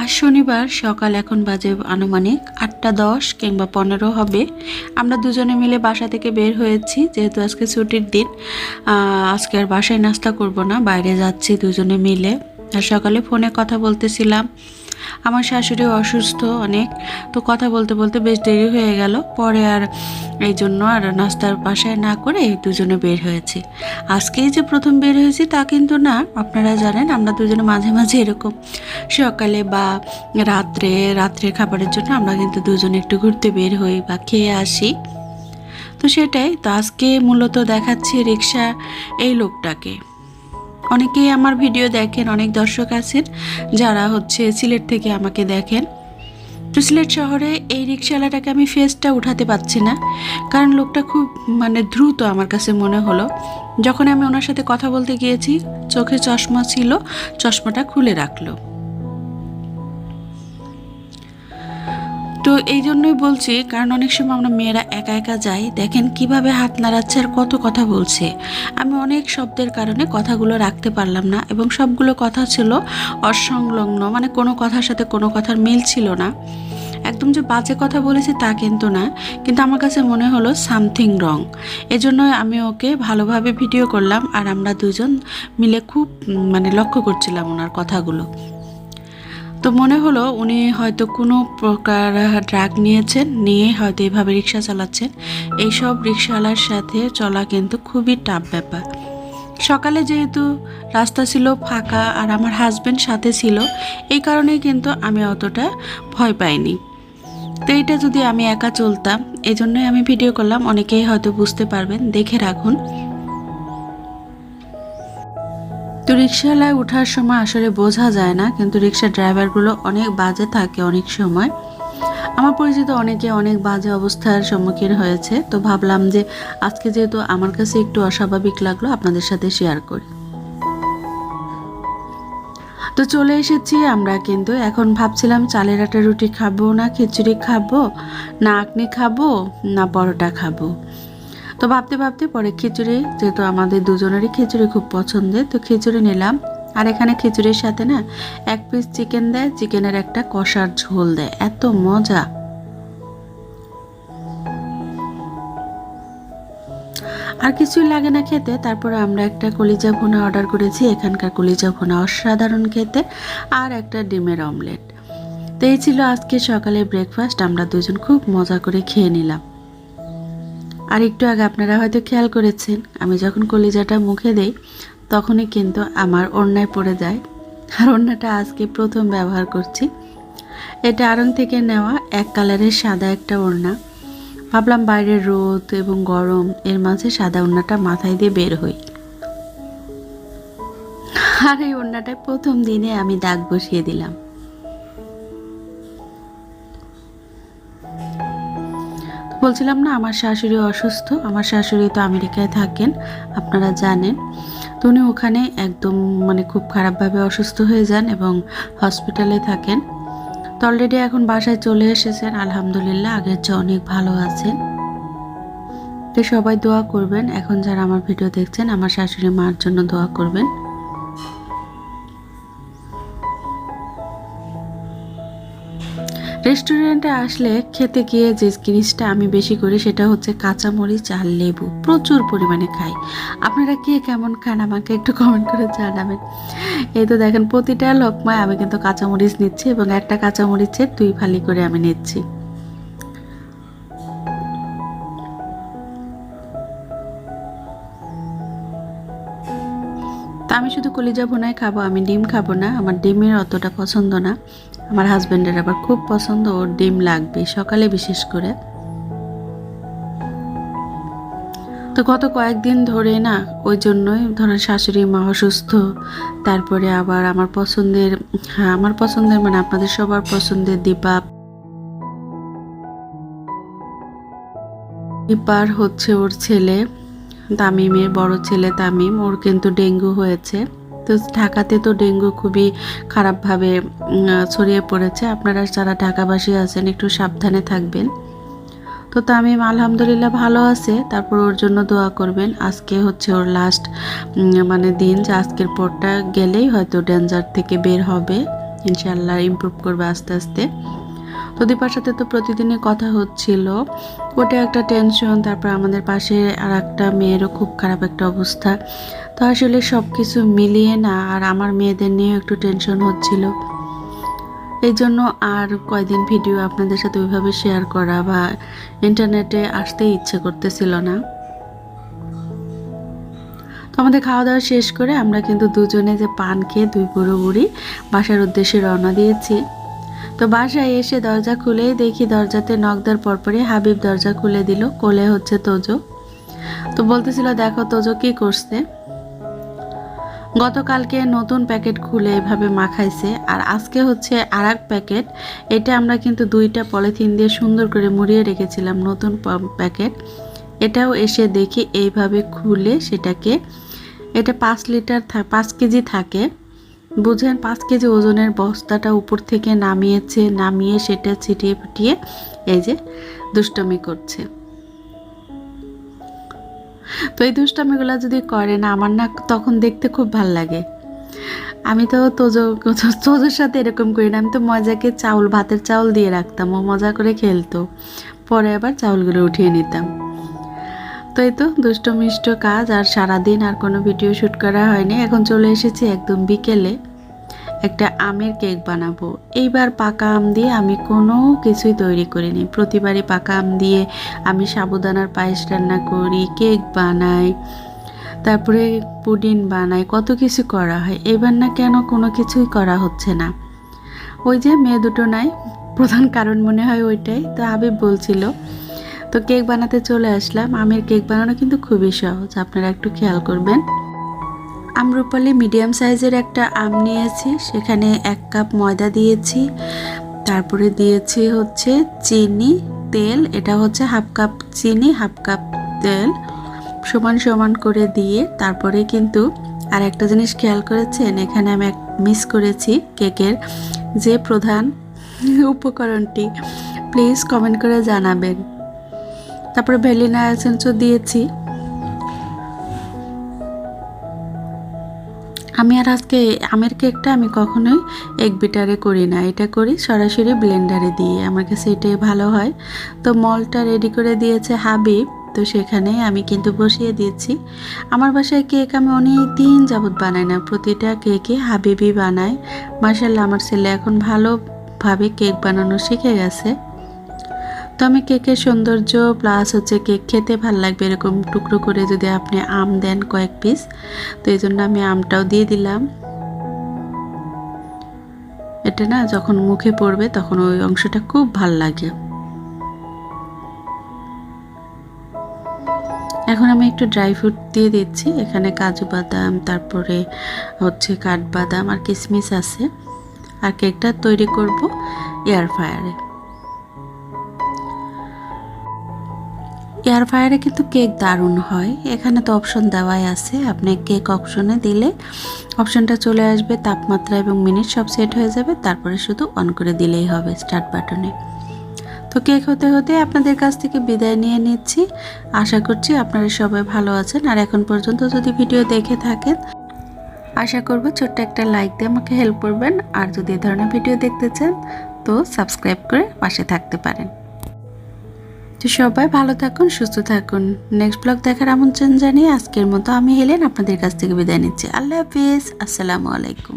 আজ শনিবার সকাল এখন বাজে আনুমানিক আটটা দশ কিংবা পনেরো হবে। আমরা দুজনে মিলে বাসা থেকে বের হয়েছি, যেহেতু আজকে ছুটির দিন। আজকে আর বাসায় নাস্তা করব না, বাইরে যাচ্ছি দুজনে মিলে। আর সকালে ফোনে কথা বলতেছিলাম। আমার শাশুড়ি অসুস্থ অনেক, তো কথা বলতে বলতে বেশ দেরি হয়ে গেল। পরে আর এই জন্য আর নাস্তার বাসায় না করে দুজনে বের হয়েছি। আজকেই যে প্রথম বের হয়েছি তা কিন্তু না, আপনারা জানেন, আমরা দুজনে মাঝে মাঝে এরকম সকালে বা রাত্রে রাত্রে খাবারের জন্য আমরা কিন্তু দুজনে একটু ঘুরতে বের হই বা খেয়ে আসি। তো সেটাই, তো আজকে মূলত দেখাচ্ছি রিক্সা এই লোকটাকে। অনেকেই আমার ভিডিও দেখেন, অনেক দর্শক আছেন যারা হচ্ছে সিলেট থেকে আমাকে দেখেন। তো সিলেট শহরে এই রিক্সাওয়ালাটাকে আমি ফেসটা উঠাতে পারছি না, কারণ লোকটা খুব মানে দ্রুত আমার কাছে মনে হলো। যখন আমি ওনার সাথে কথা বলতে গিয়েছি, চোখে চশমা ছিল, চশমাটা খুলে রাখল। তো এই জন্যই বলছি, কারণ অনেক সময় আমরা মেয়েরা একা একা যাই, দেখেন কীভাবে হাত নাড়াচ্ছে আর কত কথা বলছে। আমি অনেক শব্দের কারণে কথাগুলো রাখতে পারলাম না এবং সবগুলো কথা ছিল অসংলগ্ন মানে কোনো কথার সাথে কোনো কথার মিল ছিল না। একদম যে বাজে কথা বলেছে তা কিন্তু না, কিন্তু আমার কাছে মনে হলো সামথিং রং। এজন্য আমি ওকে ভালোভাবে ভিডিও করলাম আর আমরা দুজন মিলে খুব মানে লক্ষ্য করছিলাম ওনার কথাগুলো। তো মনে হলো উনি হয়তো কোনো প্রকার ড্রাগ নিয়েছেন, নিয়ে হয়তো এভাবে রিক্সা চালাচ্ছেন। এইসব রিক্সাওয়ালার সাথে চলা কিন্তু খুবই টাফ ব্যাপার। সকালে যেহেতু রাস্তা ছিল ফাঁকা আর আমার হাজব্যান্ড সাথে ছিল, এই কারণে কিন্তু আমি অতটা ভয় পাইনি। তো এইটা যদি আমি একা চলতাম এই জন্যই আমি ভিডিও করলাম, অনেকেই হয়তো বুঝতে পারবেন, দেখে রাখুন। রিক্সাওয়ালায় ওঠার সময় আসলে বোঝা যায় না, কিন্তু রিক্সা ড্রাইভারগুলো অনেক বাজে থাকে অনেক সময়। আমার পরিচিত অনেকে অনেক বাজে অবস্থার সম্মুখীন হয়েছে, তো ভাবলাম যে আজকে যেহেতু আমার কাছে একটু অস্বাভাবিক লাগল, আপনাদের সাথে শেয়ার করি। তো চলে এসেছি আমরা কিন্তু, এখন ভাবছিলাম চালের আটা রুটি খাব না খিচুড়ি খাব, না আকনি খাব, না পরোটা খাব। তো ভাবতে ভাবতে পরে খিচুড়ি, যেহেতু আমাদের দুজনেরই খিচুড়ি খুব পছন্দের, তো খিচুড়ি নিলাম। আর এখানে খিচুড়ির সাথে না এক পিস চিকেন দেয় চিকেনের একটা কষার ঝোল দেয়। এত মজা। আর কিছুই লাগে না খেতে। তারপরে আমরা একটা কলিজা ভুনা অর্ডার করেছি, এখানকার কলিজা ভুনা অসাধারণ খেতে। আর একটা ডিমের অমলেট তো এই ছিল আজকে সকালে ব্রেকফাস্ট আমরা দুজন খুব মজা করে খেয়ে নিলাম। আর একটু আগে আপনারা হয়তো খেয়াল করেছেন, আমি যখন কলিজাটা মুখে দেই, তখনই কিন্তু আমার ওড়নায় পড়ে যায়। আর ওড়নাটা আজকে প্রথম ব্যবহার করছি। এটা আড়ং থেকে নেওয়া এক কালারের সাদা একটা ওড়না। ভাবলাম বাইরের রোদ এবং গরম, এর মাঝে সাদা ওড়নাটা মাথায় দিয়ে বের হই। আর এই ওড়নাটায় প্রথম দিনে আমি দাগ বসিয়ে দিলাম। বলছিলাম না, আমার শাশুড়ি অসুস্থ, আমার শাশুড়ি তো আমেরিকায় থাকেন, আপনারা জানেন। তো উনি ওখানে একদম মানে খুব খারাপভাবে অসুস্থ হয়ে যান এবং হসপিটালে থাকেন। তো অলরেডি এখন বাসায় চলে এসেছেন, আলহামদুলিল্লাহ, আগের চেয়ে অনেক ভালো আছেন। তো সবাই দোয়া করবেন, এখন যারা আমার ভিডিও দেখছেন, আমার শাশুড়ি মার জন্য দোয়া করবেন। রেস্টুরেন্টে আসলে খেতে গিয়ে যে জিনিসটা আমি বেশি করি সেটা হচ্ছে কাঁচামরিচ আর লেবু। প্রচুর পরিমাণে খাই। আপনারা কে কেমন খান আমাকে একটু কমেন্ট করে জানাবেন। এই তো দেখেন, প্রতিটা লোকমায় আমি কিন্তু কাঁচামরিচ নিচ্ছি এবং একটা কাঁচামরিচের দুই ফালি করে আমি নিচ্ছি। আমি শুধু কলিজা ভুনাই খাব, আমি ডিম খাব না, আমার ডিমের অতটা পছন্দ না। আমার হাজব্যান্ডের আবার খুব পছন্দ, ওর ডিম লাগবে, সকালে বিশেষ করে। তো গত কয়েকদিন ধরে না, ওই জন্যই ধরেন শাশুড়ি মা অসুস্থ, তারপরে আবার আমার পছন্দের হ্যাঁ আমার পছন্দের মানে আপনাদের সবার পছন্দের দীপা। দীপার হচ্ছে ওর ছেলে, তামিমের বড় ছেলে তামিম, ওর কিন্তু ডেঙ্গু হয়েছে। তো ঢাকাতে তো ডেঙ্গু খুবই খারাপভাবে ছড়িয়ে পড়েছে। আপনারা যারা ঢাকাবাসী আছেন, একটু সাবধানে থাকবেন। তো তামিম আলহামদুলিল্লাহ ভালো আছে। তারপর ওর জন্য দোয়া করবেন। আজকে হচ্ছে ওর লাস্ট মানে দিন যে আজকের পরটা গেলেই হয়তো ডেঞ্জার থেকে বের হবে। ইনশাল্লাহ ইমপ্রুভ করবে আস্তে আস্তে। তো দীপার সাথে তো প্রতিদিনই কথা হচ্ছিল। ওটা একটা টেনশন তারপর আমাদের পাশে আর একটা মেয়েরও খুব খারাপ একটা অবস্থা। তো আসলে সব কিছু মিলিয়ে না, আর আমার মেয়েদের নিয়েও একটু টেনশন হচ্ছিল। এই জন্য আর কয়দিন ভিডিও আপনাদের সাথে ওইভাবে শেয়ার করা বা ইন্টারনেটে আসতেই ইচ্ছে করতেছিল না। তো আমাদের খাওয়া দাওয়া শেষ করে আমরা কিন্তু দুজনে যে পান খেয়ে দুই বুড়ো বুড়ি বাসার উদ্দেশ্যে রওনা দিয়েছি। তো বাসায় এসে দরজা খুলেই দেখি দরজাতে নখ দেওয়ার পরপরই হাবিব দরজা খুলে দিল, কোলে হচ্ছে তোজো। তো বলতেছিল, দেখো তোজো কি করছে? গতকালকে নতুন প্যাকেট খুলে এভাবে মাখাইছে, আর আজকে হচ্ছে আর প্যাকেট। এটা আমরা কিন্তু দুইটা পলিথিন দিয়ে সুন্দর করে মুড়িয়ে রেখেছিলাম নতুন প্যাকেট। এটাও এসে দেখি এইভাবে খুলে সেটাকে, এটা পাঁচ লিটার পাঁচ কেজি থাকে। বুঝেন, পাঁচ কেজি ওজনের বস্তাটা উপর থেকে নামিয়েছে, নামিয়ে সেটা ছিটিয়ে ফুটিয়ে এই যে দুষ্টমি করছে। তো এই দুষ্টামিগুলো যদি করে না, আমার না তখন দেখতে খুব ভালো লাগে। আমি তো তোজো, তোজোর সাথে এরকম করি না। আমি তো মজাকে চাউল, ভাতের চাউল দিয়ে রাখতাম, ও মজা করে খেলতো। পরে আবার চাউলগুলো উঠিয়ে নিতাম। তো এই তো দুষ্ট মিষ্ট কাজ, আর সারাদিন আর কোনো ভিডিও শ্যুট করা হয়নি। এখন চলে এসেছি একদম বিকেলে। একটা আমের কেক বানাবো। এইবার পাকা আম দিয়ে আমি কোনো কিছুই তৈরি করিনি। প্রতিবারই পাকা আম দিয়ে আমি সাবুদানার পায়েস রান্না করি, কেক বানাই, তারপরে পুডিং বানাই, কত কিছু করা হয়। এবার না কেন কোনো কিছুই করা হচ্ছে না। ওই যে মেয়ে দুটো নাই, প্রধান কারণ মনে হয় ওইটাই। তো হাবিব বলছিল, তো কেক বানাতে চলে আসলাম। আমের কেক বানানো কিন্তু খুবই সহজ। আপনারা একটু খেয়াল করবেন। আমরুপালি মিডিয়াম সাইজের একটা আম নিয়েছি। সেখানে এক কাপ ময়দা দিয়েছি। তারপরে দিয়েছি হচ্ছে চিনি, তেল। এটা হচ্ছে হাফ কাপ চিনি, হাফ কাপ তেল। সমান সমান করে দিয়ে তারপরে কিন্তু আর একটা জিনিস খেয়াল করেছেন? এখানে আমি এক মিস করেছি কেকের যে প্রধান উপকরণটি। প্লিজ কমেন্ট করে জানাবেন। তারপরে ভ্যালিনা এসেন্সও দিয়েছি। আমি আর আজকে আমের কেকটা আমি কখনোই এক বিটারে করি না। এটা করি সরাসরি ব্লেন্ডারে দিয়ে। আমার কাছে এটাই ভালো হয়। তো মলটা রেডি করে দিয়েছে হাবিব। তো সেখানে আমি কিন্তু বসিয়ে দিয়েছি আমার বাসায় কেক আমি অনেক দিন যাবত বানাই না। প্রতিটা কেকে হাবিবই বানায়। মার্শাল্লাহ আমার ছেলে এখন ভালোভাবে কেক বানানো শিখে গেছে। তো আমি কেকের সৌন্দর্য প্লাস হচ্ছে কেক খেতে ভালো লাগবে এরকম টুকরো করে যদি আপনি আম দেন কয়েক পিস তো এই জন্য আমি আমটাও দিয়ে দিলাম। এটা না যখন মুখে পড়বে তখন ওই অংশটা খুব ভালো লাগে। এখন আমি একটু ড্রাই ফ্রুট দিয়ে দিচ্ছি, এখানে কাজু বাদাম, তারপরে হচ্ছে কাঠবাদাম আর কিশমিশ আছে। আর কেকটা তৈরি করব এয়ার ফায়ারে এয়ার ফায়ারে কিন্তু কেক দারুণ হয়। এখানে তো অপশন দেওয়াই আছে। আপনি কেক অপশনে দিলে অপশনটা চলে আসবে, তাপমাত্রা এবং মিনিট সব সেট হয়ে যাবে। তারপরে শুধু অন করে দিলেই হবে স্টার্ট বাটনে তো কেক হতে হতে আপনাদের কাছ থেকে বিদায় নিয়ে নিচ্ছি। আশা করছি আপনারা সবাই ভালো আছেন। আর এখন পর্যন্ত যদি ভিডিও দেখে থাকেন, আশা করব ছোট্ট একটা লাইক দিয়ে আমাকে হেল্প করবেন। আর যদি এ ধরনের ভিডিও দেখতে চান, তো সাবস্ক্রাইব করে পাশে থাকতে পারেন। তো সবাই ভালো থাকুন, সুস্থ থাকুন। নেক্সট ব্লগ দেখার আমন্ত্রণ জানিয়ে আজকের মতো আমি হেলেন আপনাদের কাছ থেকে বিদায় নিচ্ছি। আল্লাহ হাফিজ। আসসালামু আলাইকুম।